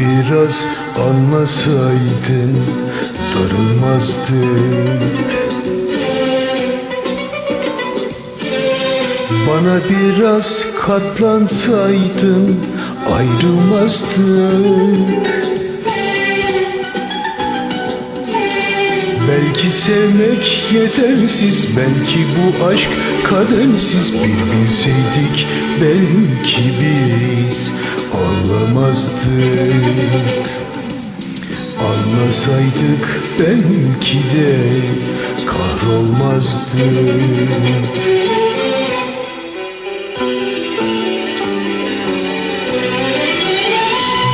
biraz anlasaydın darılmazdık Bana biraz katlansaydın ayrılmazdık Belki sevmek yetersiz Belki bu aşk kadersiz Bir bilseydik belki biz Ağlamazdık Anlasaydık belki de kahrolmazdık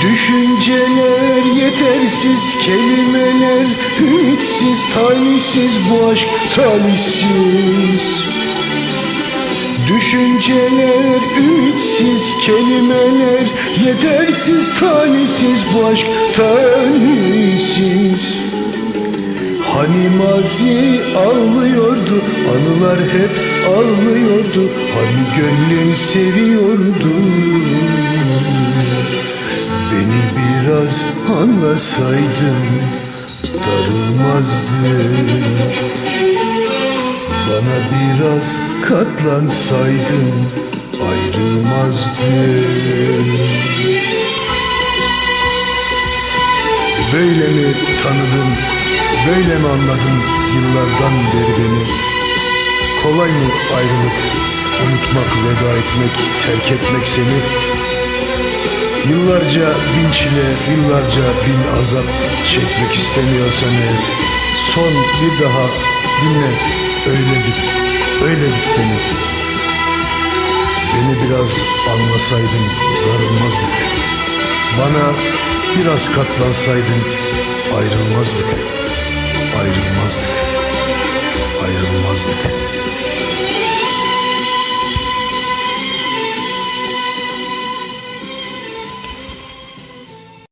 Düşünceler yetersiz, kelimeler ümitsiz, talihsiz bu aşk talihsiz. Düşünceler ümitsiz, kelimeler yetersiz, talihsiz bu aşk talihsiz. Hani mazi ağlıyordu, anılar hep ağlıyordu, hani gönlüm seviyordu. Beni biraz anlasaydın darılmazdın Bana biraz katlansaydın ayrılmazdın Böyle mi tanıdın, böyle mi anladın yıllardan beri beni? Kolay mı ayrılıp unutmak, veda etmek, terk etmek seni? Yıllarca bin çile, yıllarca bin azap çekmek istemiyorsan eğer Son bir daha dinle, öyle git, öyle git beni. Beni biraz anlasaydın darılmazdık. Bana biraz katlansaydın ayrılmazdık. Ayrılmazdık, ayrılmazdık